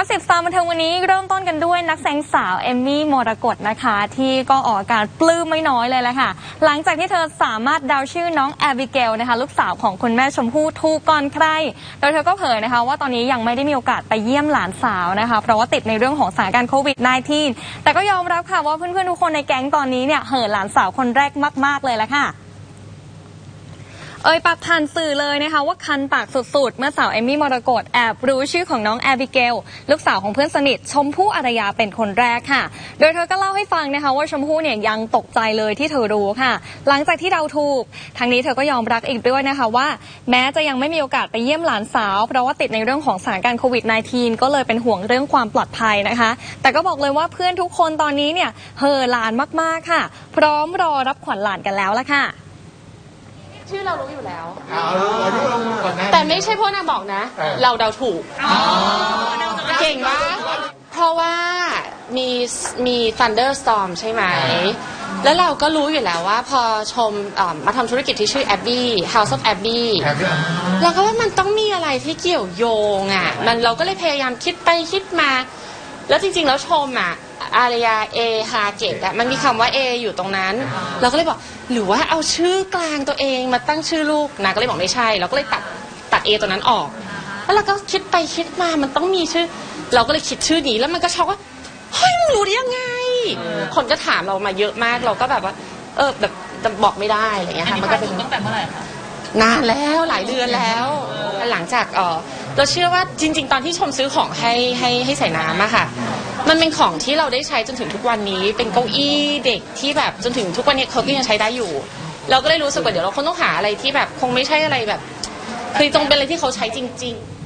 ก็สิบสามบันเทิงวันนี้เริ่มต้นกันด้วยนักแสดงสาวเอมมี่มรกตนะคะ ที่ก็ออกอาการปลื้มไม่น้อยเลยแหละค่ะ หลังจากที่เธอสามารถเดาชื่อน้องแอบิเกลนะคะ ลูกสาวของคุณแม่ชมพู่ถูกก่อนใครโดยเธอก็เผยนะคะ ว่าตอนนี้ยังไม่ได้มีโอกาสไปเยี่ยมหลานสาวนะคะ เพราะว่าติดในเรื่องของสถานการณ์โควิด -19 แต่ก็ยอมรับค่ะว่าเพื่อนๆทุกคนในแก๊งตอนนี้เนี่ยเห่อหลานสาวคนแรกมาก ๆเลยแหละค่ะ เอ่ยปากผ่านสื่อเลยนะคะว่าคันปากสุดๆ เมื่อสาวเอมี่มรกตแอบรู้ชื่อของน้องแอบิเกล ลูกสาวของเพื่อนสนิทชมพู่อารยาเป็นคนแรกค่ะ โดยเธอก็เล่าให้ฟังนะคะว่าชมพู่เนี่ยยังตกใจเลยที่เธอรู้ค่ะ หลังจากที่เราถูกทั้งนี้เธอก็ยอมรับอีกด้วยนะคะว่า แม้จะยังไม่มีโอกาสไปเยี่ยมหลานสาว เพราะว่าติดในเรื่องของสถานการณ์โควิด -19 ก็เลยเป็นห่วงเรื่องความปลอดภัยนะคะ แต่ก็บอกเลยว่าเพื่อนทุกคนตอนนี้เนี่ยเห่อหลานมากๆค่ะ พร้อมรอรับขวัญหลานกันแล้วละค่ะ ชื่อเรารู้อยู่แล้ว เอาเอาที่เราก่อนหน้าแต่ไม่ใช่เพราะนางบอกนะ เออ เราเดาถูก เก่งมากเพราะว่ามีมี thunderstorm ใช่ไหมแล้วเราก็รู้อยู่แล้วว่าพอชมเอ่อมาทำธุรกิจที่ชื่อ Abbey House of Abbey แอบด้วยเราก็ว่ามันต้องมีอะไรที่เกี่ยวโยงอะ มันเราก็เลยพยายามคิดไปคิดมา แล้วจริงๆแล้วชมอะ อารยาเอฮาเกตอะมันมีคำว่า A อยู่ตรงนั้น เราก็เลยบอกหรือว่าเอาชื่อกลางตัวเองมาตั้งชื่อลูกนางก็เลยบอกไม่ใช่ เราก็เลยตัดตัด A ตัวนั้นออก แล้วเราก็คิดไปคิดมามันต้องมีชื่อ เราก็เลยคิดชื่อนี้แล้วมันก็ช็อกว่าเฮ้ยมึงรู้ได้ยังไง คนก็ถามเรามาเยอะมากเราก็แบบว่า เออแบบแต่บอกไม่ได้อะไรอย่างเงี้ยค่ะมันก็เป็น ตั้งแต่เมื่อไหร่คะนานแล้วหลายเดือนแล้ว หลังจากเออเราเชื่อว่าจริง ๆ ตอนที่ชมซื้อของให้ให้ให้ใส่น้ำอะค่ะ มันเป็นของที่เราได้ใช้จนถึงทุกวันนี้ เป็นเก้าอี้เด็กที่แบบจนถึงทุกวันนี้เขาก็ยังใช้ได้อยู่ เราก็เลยรู้สึกว่าเดี๋ยวเราคงต้องหาอะไรที่แบบคงไม่ใช่อะไรแบบ คือตรงเป็นอะไรที่เขาใช้จริง ๆ